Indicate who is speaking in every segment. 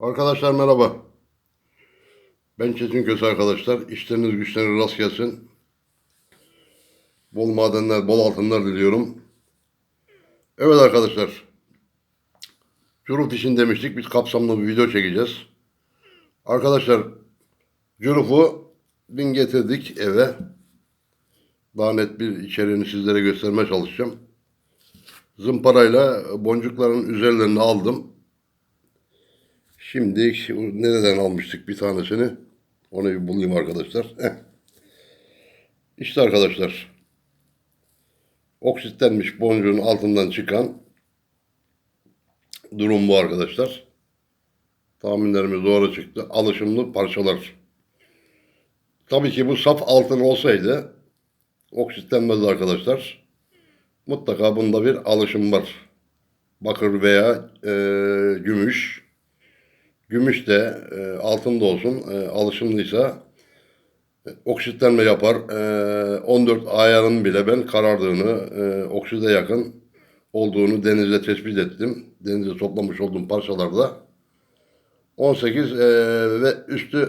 Speaker 1: Arkadaşlar merhaba. Ben Çetin Köse arkadaşlar. İşleriniz güçleriniz rast gelsin. Bol madenler, bol altınlar diliyorum. Evet arkadaşlar. Curuf için demiştik. Biz kapsamlı bir video çekeceğiz. Arkadaşlar Curuf'u dün getirdik eve. Daha net bir içeriğini sizlere göstermeye çalışacağım. Zımparayla boncukların üzerlerini aldım. Şimdi nereden almıştık bir tanesini? Onu bir bulayım arkadaşlar. İşte arkadaşlar. Oksitlenmiş boncuğun altından çıkan durum bu arkadaşlar. Tahminlerimiz doğru çıktı. Alışımlı parçalar. Tabii ki bu saf altın olsaydı oksitlenmez arkadaşlar. Mutlaka bunda bir alışım var. Bakır veya e, gümüş. Gümüş de e, altın da olsun e, alışımlıysa e, oksitlenme yapar. E, 14 ayarın bile ben karardığını, e, okside yakın olduğunu denizde tespit ettim. Denizde toplamış olduğum parçalarda. 18 e, ve üstü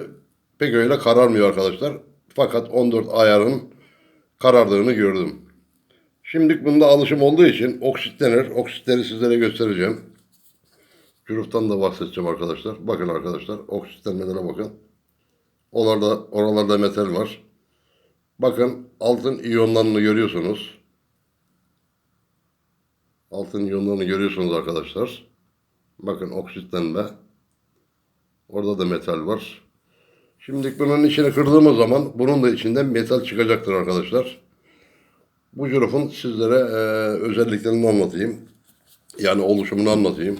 Speaker 1: pek öyle kararmıyor arkadaşlar. Fakat 14 ayarın karardığını gördüm. Şimdilik bunda alışım olduğu için oksitlenir. Oksitleri sizlere göstereceğim. Cüruftan da bahsedeceğim arkadaşlar. Bakın arkadaşlar oksitlenmelere bakın. Oralarda, oralarda metal var. Bakın altın iyonlarını görüyorsunuz. Altın iyonlarını görüyorsunuz arkadaşlar. Bakın oksitlenme. Orada da metal var. Şimdi bunun içine kırdığımız zaman bunun da içinden metal çıkacaktır arkadaşlar. Bu cürufun sizlere e, özelliklerini anlatayım. Yani oluşumunu anlatayım.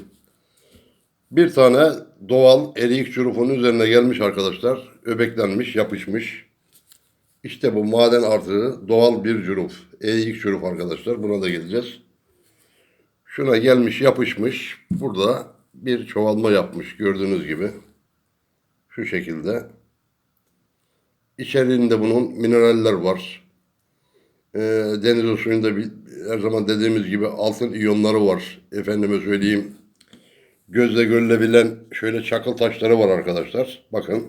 Speaker 1: Bir tane doğal eriyik çurufunun üzerine gelmiş arkadaşlar. Öbeklenmiş, yapışmış. İşte bu maden artığı doğal bir cüruf. Eriyik çuruf arkadaşlar. Buna da geleceğiz. Şuna gelmiş, yapışmış. Burada bir çoğalma yapmış gördüğünüz gibi. Şu şekilde. İçeriğinde bunun mineraller var. Ee, deniz suyunda bir, her zaman dediğimiz gibi altın iyonları var. Efendime söyleyeyim gözle görülebilen şöyle çakıl taşları var arkadaşlar. Bakın.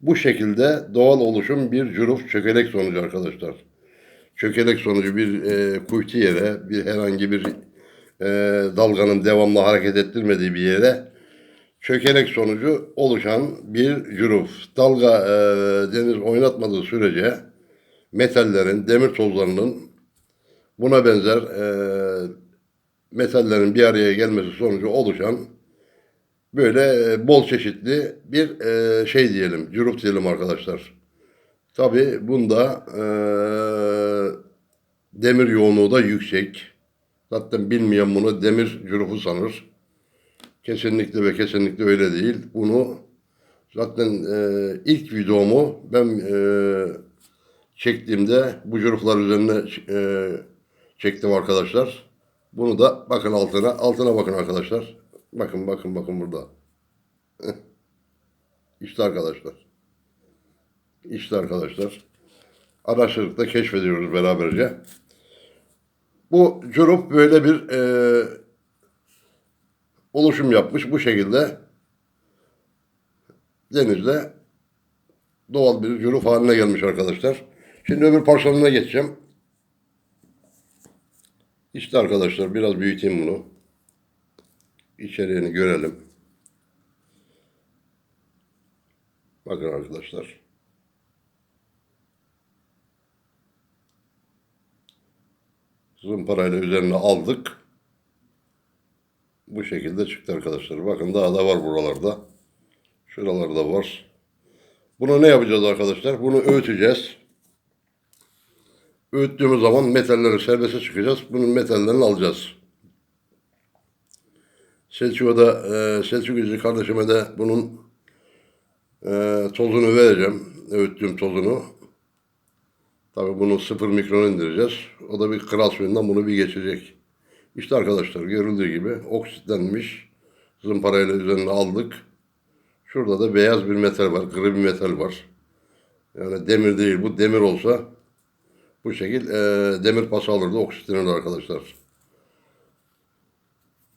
Speaker 1: Bu şekilde doğal oluşum bir cüruf çökelek sonucu arkadaşlar. Çökelek sonucu bir e, kuytu yere, bir herhangi bir e, dalganın devamlı hareket ettirmediği bir yere çökelek sonucu oluşan bir cüruf. Dalga e, deniz oynatmadığı sürece metallerin, demir tozlarının buna benzer e, metallerin bir araya gelmesi sonucu oluşan böyle e, bol çeşitli bir e, şey diyelim, cüruf diyelim arkadaşlar. Tabi bunda e, demir yoğunluğu da yüksek. Zaten bilmeyen bunu demir cürufu sanır. Kesinlikle ve kesinlikle öyle değil. Bunu zaten e, ilk videomu ben e, çektiğimde bu cüruflar üzerine e, çektim arkadaşlar. Bunu da bakın altına. Altına bakın arkadaşlar. Bakın bakın bakın burada. İşte arkadaşlar. İşte arkadaşlar. Araştırdık da keşfediyoruz beraberce. Bu curup böyle bir e, oluşum yapmış. Bu şekilde denizde doğal bir curup haline gelmiş arkadaşlar. Şimdi öbür parçalarına geçeceğim. İşte arkadaşlar biraz büyüteyim bunu. İçeriğini görelim. Bakın arkadaşlar. Zımparayla üzerine aldık. Bu şekilde çıktı arkadaşlar. Bakın daha da var buralarda. Şuralarda var. Bunu ne yapacağız arkadaşlar? Bunu öğüteceğiz. Öğüttüğümüz zaman metalleri serbeste çıkacağız. Bunun metallerini alacağız. Selçuk'a da e, Selçuk İzci kardeşime de bunun e, tozunu vereceğim. Öğüttüğüm tozunu. Tabi bunu sıfır mikron indireceğiz. O da bir kral suyundan bunu bir geçecek. İşte arkadaşlar görüldüğü gibi oksitlenmiş zımparayla üzerine aldık. Şurada da beyaz bir metal var. Gri bir metal var. Yani demir değil bu. Demir olsa bu şekil e, demir pası alırdı oksitlenirdi arkadaşlar.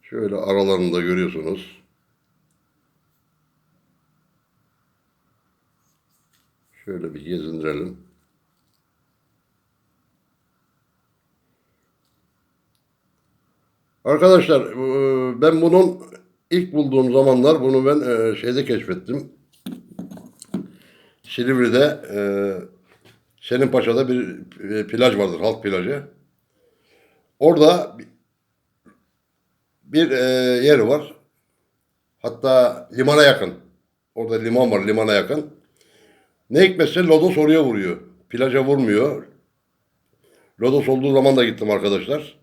Speaker 1: Şöyle aralarında görüyorsunuz. Şöyle bir gezindirelim. Arkadaşlar ben bunun ilk bulduğum zamanlar bunu ben şeyde keşfettim. Silivri'de e, Şeninpaşa'da bir e, plaj vardır, halk plajı. Orada bir- e, yer var. Hatta limana yakın. Orada liman var, limana yakın. Ne hikmetse lodos oraya vuruyor. Plaja vurmuyor. Lodos olduğu zaman da gittim arkadaşlar.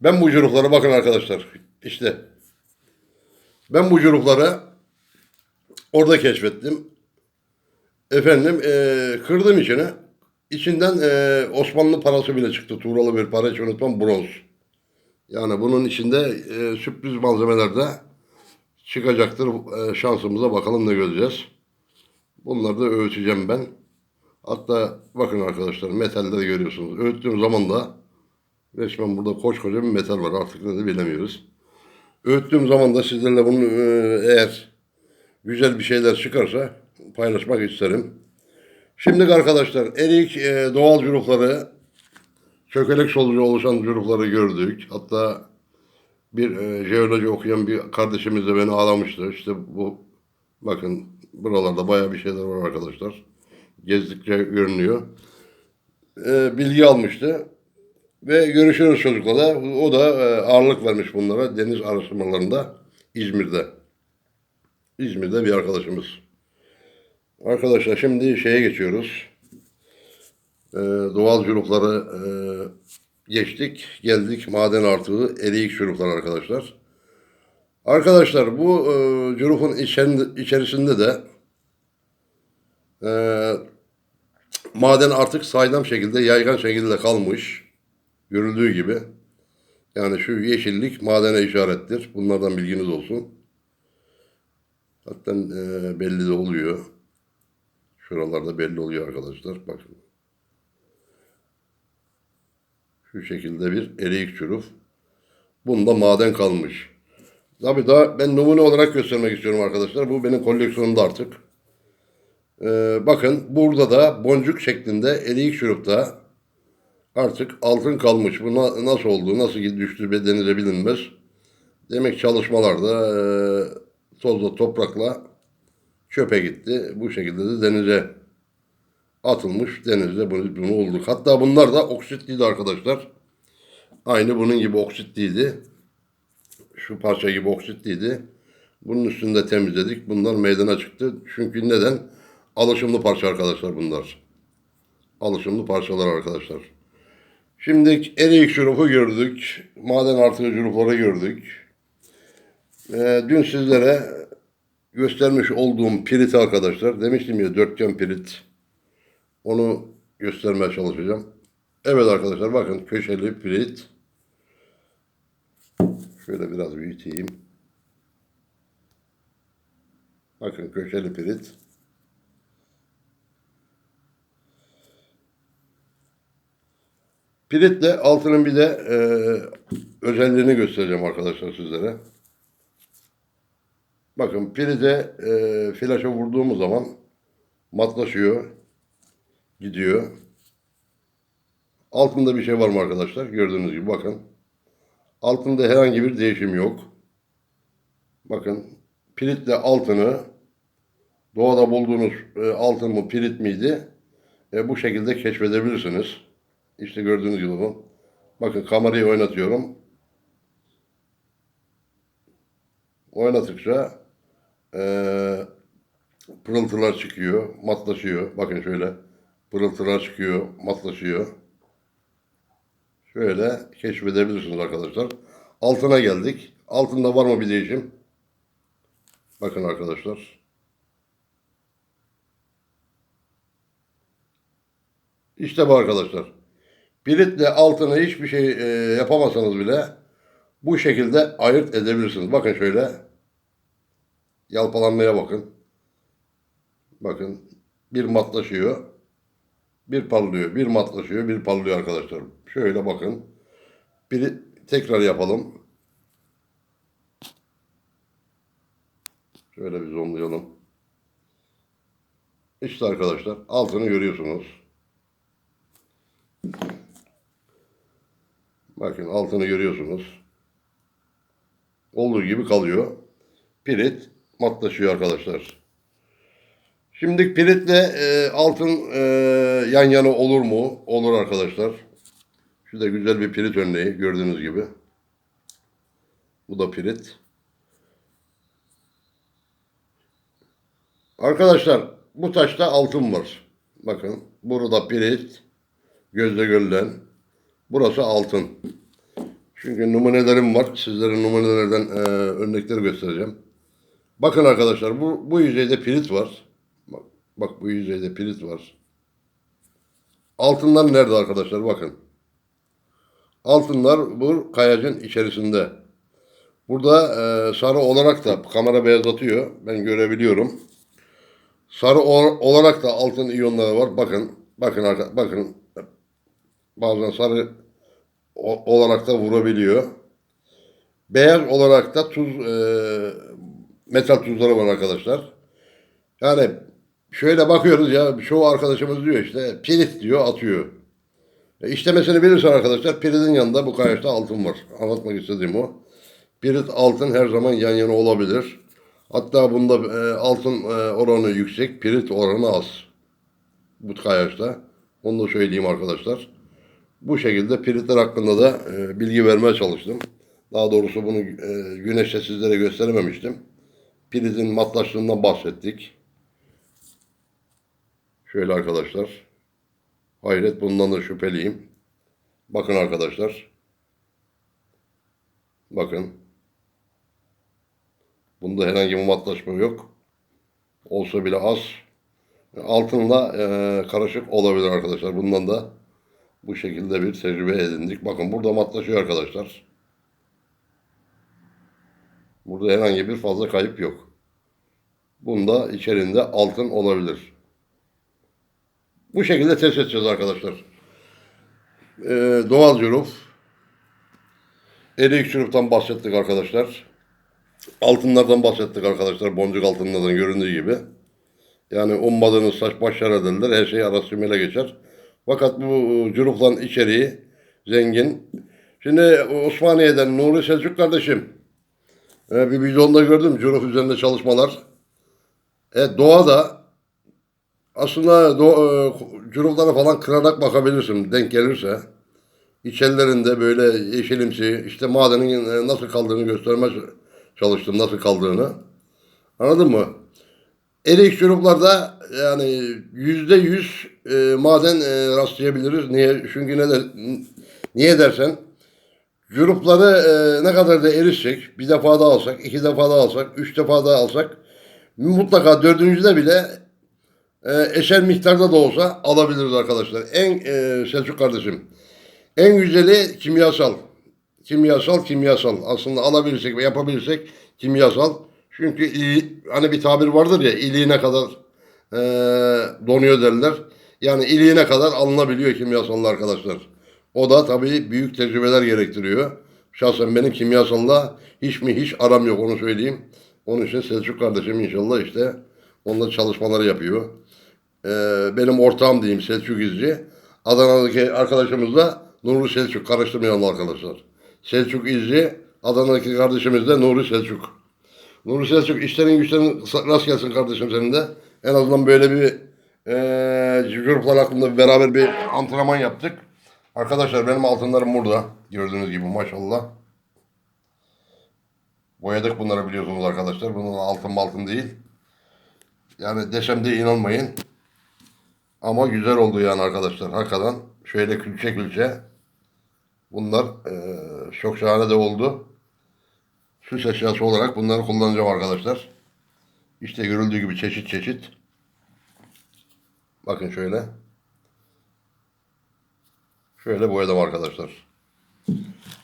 Speaker 1: Ben bu cüruklara bakın arkadaşlar. İşte. Ben bu cürukları orada keşfettim. Efendim eee kırdım içine. İçinden eee, Osmanlı parası bile çıktı. Tuğralı bir para hiç unutmam bronz. Yani bunun içinde eee, sürpriz malzemeler de çıkacaktır. Eee, şansımıza bakalım ne göreceğiz. Bunları da öğüteceğim ben. Hatta bakın arkadaşlar metalleri görüyorsunuz. Öğüttüğüm zaman da resmen burada koskoca bir metal var. Artık ne de bilemiyoruz. Öğüttüğüm zaman da sizlerle bunu eee, eğer güzel bir şeyler çıkarsa paylaşmak isterim. Şimdi arkadaşlar erik e, doğal cürukları, çökelek solucu oluşan cürukları gördük. Hatta bir e, jeoloji okuyan bir kardeşimiz de beni ağlamıştı. İşte bu bakın buralarda bayağı bir şeyler var arkadaşlar. Gezdikçe görünüyor. E, bilgi almıştı. Ve görüşürüz çocukla O da e, ağırlık vermiş bunlara deniz araştırmalarında İzmir'de. İzmir'de bir arkadaşımız. Arkadaşlar şimdi şeye geçiyoruz. Ee, doğal şurupları e, geçtik. Geldik maden artığı eriyik şuruplar arkadaşlar. Arkadaşlar bu e, cürufun içen- içerisinde de e, maden artık saydam şekilde yaygan şekilde kalmış. Görüldüğü gibi. Yani şu yeşillik madene işarettir. Bunlardan bilginiz olsun. Hatta e, belli de oluyor. Şuralarda belli oluyor arkadaşlar. Bakın. Şu şekilde bir eriyik çüruf. Bunda maden kalmış. Tabii daha ben numune olarak göstermek istiyorum arkadaşlar. Bu benim koleksiyonumda artık. Ee, bakın burada da boncuk şeklinde eriyik çürükte artık altın kalmış. Bu na- nasıl oldu, nasıl düştü denize bilinmez. Demek çalışmalarda e, tozla toprakla çöpe gitti. Bu şekilde de denize atılmış. Denizde bunu, bunu olduk. Hatta bunlar da oksitliydi arkadaşlar. Aynı bunun gibi oksitliydi. Şu parça gibi oksitliydi. Bunun üstünde temizledik. Bunlar meydana çıktı. Çünkü neden? Alışımlı parça arkadaşlar bunlar. Alışımlı parçalar arkadaşlar. Şimdi eriyik şurupu gördük. Maden artığı şurupları gördük. Ee, dün sizlere göstermiş olduğum pirit arkadaşlar. Demiştim ya dörtgen pirit. Onu göstermeye çalışacağım. Evet arkadaşlar bakın köşeli pirit. Şöyle biraz büyüteyim. Bakın köşeli pirit. Piritle altının bir de e, özelliğini göstereceğim arkadaşlar sizlere. Bakın piride e, flaşa vurduğumuz zaman matlaşıyor, gidiyor. Altında bir şey var mı arkadaşlar? Gördüğünüz gibi bakın. Altında herhangi bir değişim yok. Bakın piritle altını doğada bulduğunuz e, altın mı pirit miydi? E, bu şekilde keşfedebilirsiniz. İşte gördüğünüz gibi bu. Bakın kamerayı oynatıyorum. Oynattıkça eee pırıltılar çıkıyor, matlaşıyor. Bakın şöyle pırıltılar çıkıyor, matlaşıyor. Şöyle keşfedebilirsiniz arkadaşlar. Altına geldik. Altında var mı bir değişim? Bakın arkadaşlar. İşte bu arkadaşlar. Piritle altına hiçbir şey e, yapamasanız bile bu şekilde ayırt edebilirsiniz. Bakın şöyle. Yalpalanmaya bakın. Bakın bir matlaşıyor. Bir parlıyor. Bir matlaşıyor. Bir parlıyor arkadaşlar. Şöyle bakın. Biri tekrar yapalım. Şöyle bir zoomlayalım. İşte arkadaşlar altını görüyorsunuz. Bakın altını görüyorsunuz. Olduğu gibi kalıyor. Pirit matlaşıyor arkadaşlar. Şimdi piritle e, altın e, yan yana olur mu? Olur arkadaşlar. Şu da güzel bir pirit örneği gördüğünüz gibi. Bu da pirit. Arkadaşlar bu taşta altın var. Bakın burada pirit, gözle görülen. Burası altın. Çünkü numunelerim var. Sizlere numunelerden e, örnekleri göstereceğim. Bakın arkadaşlar bu, bu yüzeyde pirit var. Bak, bak bu yüzeyde pirit var. Altınlar nerede arkadaşlar? Bakın. Altınlar bu kayacın içerisinde. Burada e, sarı olarak da kamera beyazlatıyor. Ben görebiliyorum. Sarı olarak da altın iyonları var. Bakın. Bakın arka, bakın. Bazen sarı olarak da vurabiliyor. Beyaz olarak da tuz e, metal tuzları var arkadaşlar. Yani şöyle bakıyoruz ya çoğu arkadaşımız diyor işte pirit diyor atıyor. E, işlemesini bilirsen arkadaşlar piritin yanında bu kayaçta altın var. Anlatmak istediğim o. Pirit altın her zaman yan yana olabilir. Hatta bunda e, altın e, oranı yüksek, pirit oranı az. Bu kayaçta. Onu da söyleyeyim arkadaşlar. Bu şekilde piritler hakkında da e, bilgi vermeye çalıştım. Daha doğrusu bunu e, güneşte sizlere gösterememiştim. Piritin matlaştığından bahsettik. Şöyle arkadaşlar. Hayret bundan da şüpheliyim. Bakın arkadaşlar. Bakın. Bunda herhangi bir matlaşma yok. Olsa bile az. Altınla e, karışık olabilir arkadaşlar. Bundan da bu şekilde bir tecrübe edindik. Bakın burada matlaşıyor arkadaşlar. Burada herhangi bir fazla kayıp yok. Bunda içerisinde altın olabilir. Bu şekilde test edeceğiz arkadaşlar. Ee, doğal cüruf. Erik cüruftan bahsettik arkadaşlar. Altınlardan bahsettik arkadaşlar. Boncuk altınlardan göründüğü gibi. Yani ummadığınız saç başlar ederler. Her şey araştırmayla geçer. Fakat bu cürufların içeriği zengin. Şimdi Osmaniye'den Nuri Selçuk kardeşim. E, bir videonda gördüm cüruf üzerinde çalışmalar. E, doğada aslında do, e, falan kırarak bakabilirsin denk gelirse. İçerilerinde böyle yeşilimsi işte madenin e, nasıl kaldığını göstermeye çalıştım nasıl kaldığını. Anladın mı? Erik çocuklarda yani yüzde yüz e, maden rastlayabiliriz. Niye? Çünkü ne de, niye dersen Grupları e, ne kadar da erişsek, bir defa da alsak, iki defa da alsak, üç defa da alsak, mutlaka dördüncüde bile e, eşer miktarda da olsa alabiliriz arkadaşlar. En e, Selçuk kardeşim, en güzeli kimyasal. Kimyasal, kimyasal. Aslında alabilirsek ve yapabilirsek kimyasal. Çünkü hani bir tabir vardır ya, iliğine kadar e, donuyor derler. Yani iliğine kadar alınabiliyor kimyasallar arkadaşlar. O da tabii büyük tecrübeler gerektiriyor. Şahsen benim kimyasalla hiç mi hiç aram yok onu söyleyeyim. Onun için Selçuk kardeşim inşallah işte onunla çalışmaları yapıyor. Ee, benim ortağım diyeyim Selçuk İzci. Adana'daki arkadaşımız da Nuri Selçuk. Karıştırmayalım arkadaşlar. Selçuk İzci, Adana'daki kardeşimiz de Nuri Selçuk. Nuri Selçuk işlerin güçlerin rast gelsin kardeşim senin de. En azından böyle bir eee gruplar hakkında beraber bir antrenman yaptık. Arkadaşlar benim altınlarım burada. Gördüğünüz gibi maşallah. Boyadık bunları biliyorsunuz arkadaşlar. Bunun altın altın değil. Yani desem de inanmayın. Ama güzel oldu yani arkadaşlar. Hakikaten şöyle külçe külçe. Bunlar eee, çok şahane de oldu. Süs eşyası olarak bunları kullanacağım arkadaşlar. İşte görüldüğü gibi çeşit çeşit. Bakın şöyle. Şöyle boyadım arkadaşlar.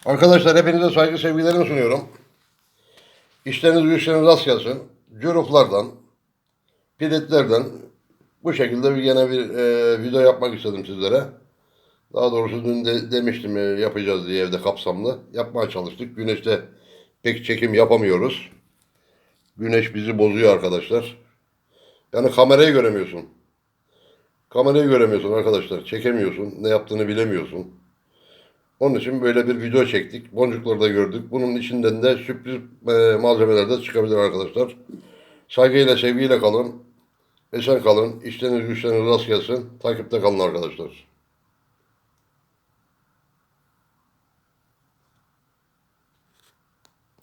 Speaker 1: Arkadaşlar hepinize saygı sevgilerimi sunuyorum. İşleriniz güçleriniz rast gelsin. Cüruflardan, piritlerden bu şekilde bir gene bir e, video yapmak istedim sizlere. Daha doğrusu dün de demiştim e, yapacağız diye evde kapsamlı. Yapmaya çalıştık. Güneşte pek çekim yapamıyoruz. Güneş bizi bozuyor arkadaşlar. Yani kamerayı göremiyorsun. Kamerayı göremiyorsun arkadaşlar. Çekemiyorsun. Ne yaptığını bilemiyorsun. Onun için böyle bir video çektik. Boncukları da gördük. Bunun içinden de sürpriz e, malzemeler de çıkabilir arkadaşlar. Saygıyla, sevgiyle kalın. Esen kalın. İşleriniz güçleriniz rast gelsin. Takipte kalın arkadaşlar.